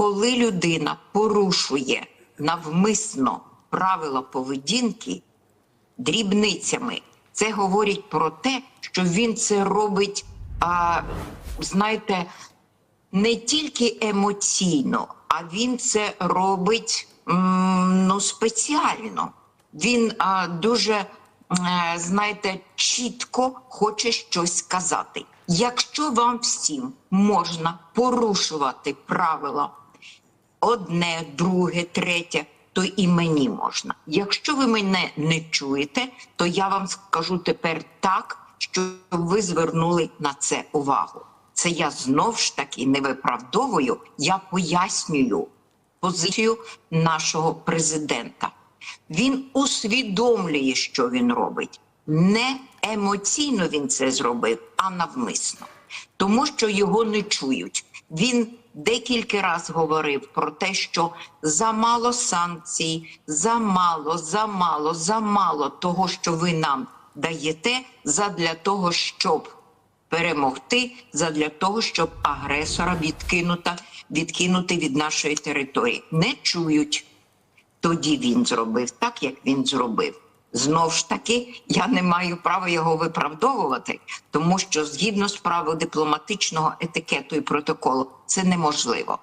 коли людина порушує навмисно правила поведінки дрібницями, це говорить про те, що він це робить, а, знаєте, не тільки емоційно, а він це робить ну, спеціально. Він а, дуже, е, знаєте, чітко хоче щось сказати. Якщо вам всім можна порушувати правила одне, друге, третє, то і мені можна. Якщо ви мене не чуєте, то я вам скажу тепер так, щоб ви звернули на це увагу. Це я знов ж таки не виправдовую, я пояснюю позицію нашого президента. Він усвідомлює, що він робить. Не емоційно він це зробив, а навмисно, тому що його не чують. Він декілька разів говорив про те, що замало санкцій, замало, замало, замало того, що ви нам даєте, задля того, щоб перемогти, задля того, щоб агресора відкинута, відкинути від нашої території. Не чують. Тоді він зробив так, як він зробив. Знов ж таки, я не маю права його виправдовувати, тому що згідно з правил дипломатичного етикету і протоколу це неможливо.